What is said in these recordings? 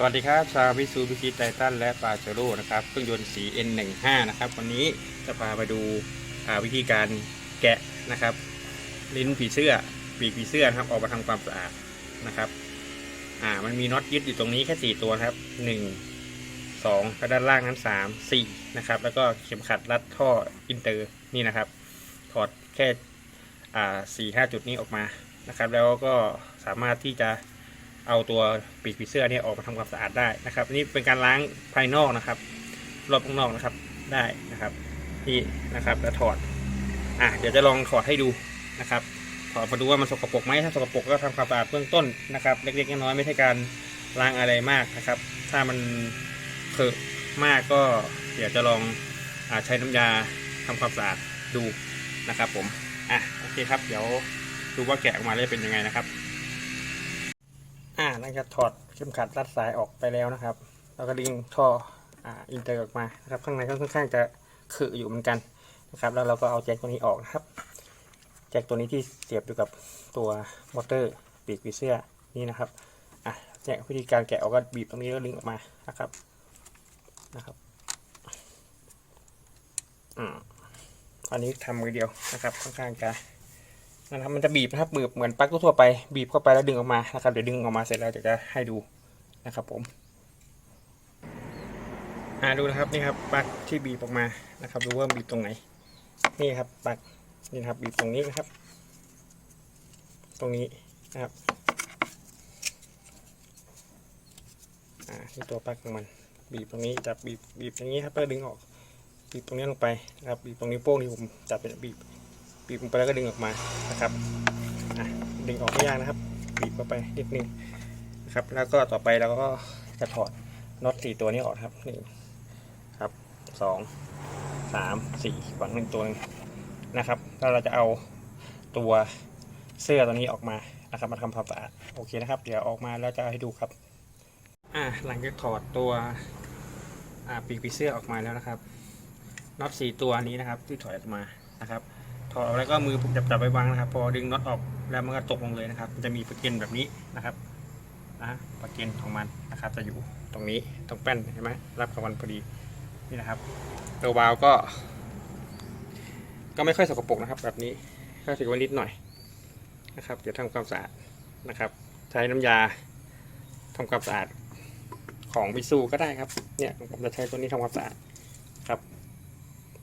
สวัสดีครับ ชาววิสูบิชิไททันและปาเจโร่นะครับเครื่องยนต์สี N15 นะครับวันนี้จะพาไปดูวิธีการแกะนะครับ ลิ้นผีเสื้อปีกผีเสื้อนะครับออกมาทำความสะอาดนะครับอ่ามันมีน็อตยึดอยู่ตรงนี้แค่ 4 ตัวครับ 1 2แล้วด้านล่างนั้น 3 4นะครับแล้วก็เข็มขัดรัดท่ออินเตอร์นี่นะครับ ถอดแค่อ่าสี่ห้าจุดนี้ออกมานะครับ แล้วก็สามารถที่จะ เอาตัวปีกผีเสื้อเนี่ยออกมาทำความสะอาดได้นะครับนี่เป็นการล้างภายนอกนะครับ รอบข้างนอกนะครับได้นะครับนี่นะครับแล้วถอดอะเดี๋ยวจะลองถอดให้ดูนะครับถอดมาดูว่ามันสกปรกไหมถ้าสกปรกก็ทำความสะอาดเบื้องต้นนะครับ เล็กๆน้อยๆไม่ใช่การล้างอะไรมากนะครับ ถ้ามันเขอะมากก็เดี๋ยวจะลองอใช้น้ำยาทำความสะอาดดูนะครับ ผมอะโอเคครับ เดี๋ยวดูว่าแกะออกมาได้เป็นยังไงนะครับ หลังจากถอดเข็มขัดรัดสายออกไปแล้วนะครับ เราก็ดึงท่ออินเตอร์ออกมานะครับข้างในก็ค่อนข้างจะขึอยู่เหมือนกันนะครับ แล้วเราก็เอาแจ็คตัวนี้ออกนะครับ แจ็คตัวนี้ที่เสียบอยู่กับตัวมอเตอร์ปีกผีเสื้อนี่นะครับอะเนี่ยวิธีการแกะออกก็บีบตรงนี้แล้วดึงออกมานะครับนะครับอืมอันนี้ทำมือเดียวนะครับค่อนข้างจะ นะครับมันจะบีบนะครับบีบเหมือนปลั๊กทั่วๆไปบีบเข้าไปแล้วดึงออกมานะครับเดี๋ยวดึงออกมาเสร็จแล้วเดี๋ยวจะให้ดูนะครับผมอ่าดูนะครับนี่ครับปลั๊กที่บีบออกมานะครับ ดูว่าบีบตรงไหน นี่ครับปลั๊กนี่ครับบีบตรงนี้นะครับ ตรงนี้นะครับอ่าที่ตัวปลั๊กของมัน บีบตรงนี้จับบีบบีบอย่างนี้ครับแล้วดึงออกบีบตรงนี้ลงไปนะครับบีบตรงนิ้โป้งที่ผมจับเป็นบีบ บีบลงไปแล้วก็ดึงออกมานะครับดึงออกไม่ยากนะครับบีบเข้าไปนิดนึงนะครับแล้วก็ต่อไปเราก็จะถอดน็อตสี่ตัวนี้ออกครับหนึ่งครับสองสามสี่ฝังหนึ่งตัวหนึงนะครับแล้วเราจะเอาตัวเสื้อตัวนี้ออกมานะครับมาทำความสะอาดโอเคนะครับ เดี๋ยวออกมาแล้วจะให้ดูครับอ่าหลังจากถอดตัวอ่าปีกผีเสื้อออกมาแล้วนะครับน็อตสี่ตัวนี้นะครับที่ถอดออกมานะครับ อดออกแล้วก็มือผมจับจับไปวางนะครับ พอดึงน็อตออกแล้วมันก็ตกลงเลยนะครับ มันจะมีประเก็นแบบนี้นะครับนะประเก็นของมันนะครับ จะอยู่ตรงนี้ตรงแป้นเห็นไหมรับกับมันพอดีนี่นะครับตัววาล์วก็ ก็ไม่ค่อยสกปรกนะครับ แบบนี้ก็ถือว่านิดหน่อยนะครับ เดี๋ยวทำความสะอาดนะครับ ใช้น้ำยาทำความสะอาดของวิซูก็ได้ครับเนี่ยผมจะใช้ตัวนี้ทำความสะอาดครับ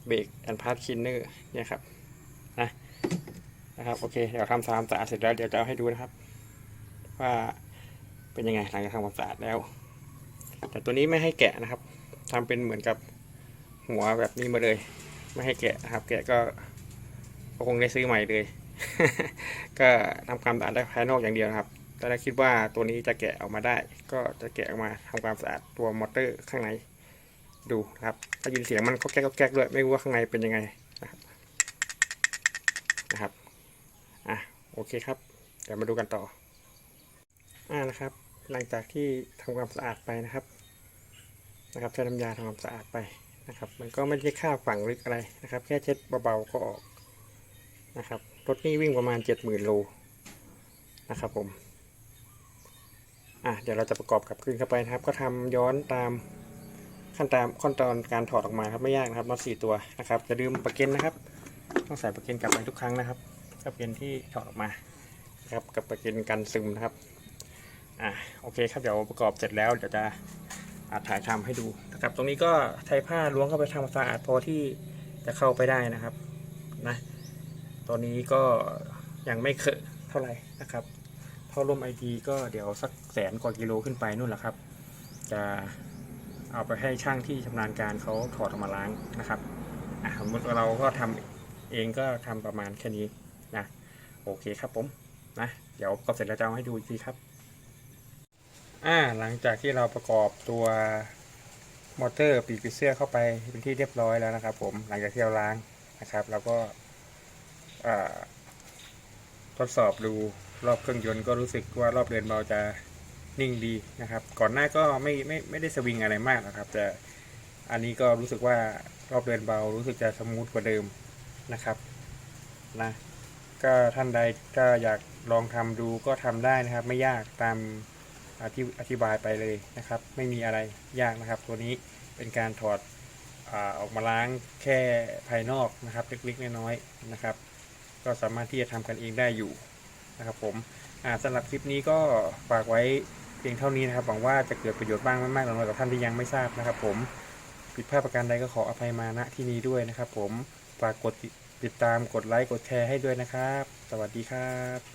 เบรกแอนพาร์ทคินเนอร์เนี่ยครับ นะนะครับโอเคเดี๋ยวทำความสะอาดเสร็จแล้วเดี๋ยวจะเอาให้ดูนะครับ ว่าเป็นยังไงหลังจากทำความสะอาดแล้ว แต่ตัวนี้ไม่ให้แกะนะครับทำเป็นเหมือนกับหัวแบบนี้มาเลย ไม่ให้แกะนะครับ แกะก็คงได้ซื้อใหม่เลย ก็ทำความสะอาดได้ภายนอกอย่างเดียวนะครับแต่ถ้าคิดว่าตัวนี้จะแกะออกมาได้ ก็จะแกะออกมาทำความสะอาดตัวมอเตอร์ข้างในดูนะครับถ้ายินเสียงมันก็แก๊กก็แก๊กด้วยไม่รู้ว่าข้างในเป็นยังไง นะครับอะโอเคครับเดี๋ยวมาดูกันต่ออ่านะครับ หลังจากที่ทำความสะอาดไปนะครับนะครับใช้น้ำยาทำความสะอาดไปนะครับ มันก็ไม่ได้ค่าฝังลึกอะไรนะครับ แค่เช็ดเบาๆก็ออกนะครับรถนี่วิ่งประมาณ 70,000โลนะครับผมอะเดี๋ยวเราจะประกอบกับคืนเข้าไปนะครับ ก็ทำย้อนตามขั้นตามขั้นตอนการถอดออกมาครับไม่ยากนะครับน็อตสี่ตัวนะครับจะลืมประเก็นนะครับ ต้องใส่ประเกนกลับไปทุกครั้งนะครับประเกนที่ถอดออกมานะครับกับประเกนกันซึมนะครับอ่าโอเคครับเดี๋ยวประกอบเสร็จแล้วเดี๋ยวจะอาถ่ายทำให้ดูนะครับ ตรงนี้ก็ใช้ผ้าล้วงเข้าไปทำความสะอาดพอที่จะเข้าไปได้นะครับนะตอนนี้ก็ยังไม่เคอะเท่าไหร่นะครับเท่อร่มไอดีก็เดี๋ยวสักแสนกว่ากิโลขึ้นไปนู่นแหละครับ จะเอาไปให้ช่างที่ชำนาญการเขาถอดออกมาล้างนะครับอะสมมติเราก็ทำ เองก็ทำประมาณแค่นี้นะ โอเคครับผมนะเดี๋ยวประกอบเสร็จแล้วจะเอาให้ดูอีกทีครับอ่าหลังจากที่เราประกอบตัวมอเตอร์ปีกผีเสื้อเข้าไปเป็นที่เรียบร้อยแล้วนะครับ ผมหลังจากที่เราล้างนะครับเราก็ทดสอบดูรอบเครื่องยนต์ก็รู้สึกว่ารอบเดินเบาจะนิ่งดีนะครับ ก่อนหน้าก็ไม่ไม่ไม่ได้สวิงอะไรมากนะครับแต่อันนี้ก็รู้สึกว่ารอบเดินเบารู้สึกจะสมูทกว่าเดิม นะครับนะก็ท่านใดก็อยากลองทำดูก็ทำได้นะครับ ไม่ยากตามอธิอธิบายไปเลยนะครับ ไม่มีอะไรยากนะครับ ตัวนี้เป็นการถอดอออกมาล้างแค่ภายนอกนะครับเล็กๆน้อยๆนะครับ ก็สามารถที่จะทำกันเองได้อยู่นะครับผมอ่าสำหรับคลิปนี้ก็ฝากไว้เพียงเท่านี้นะครับหวังว่าจะเกิดประโยชน์บ้างไม่มากหรือน้อยกับท่านที่ยังไม่ทราบนะครับ ผมผิดพลาดประการใดก็ขออภัยมาณที่นี้ด้วยนะครับ ผม ฝากกดติดตามกดไลค์กดแชร์ให้ด้วยนะครับ สวัสดีครับ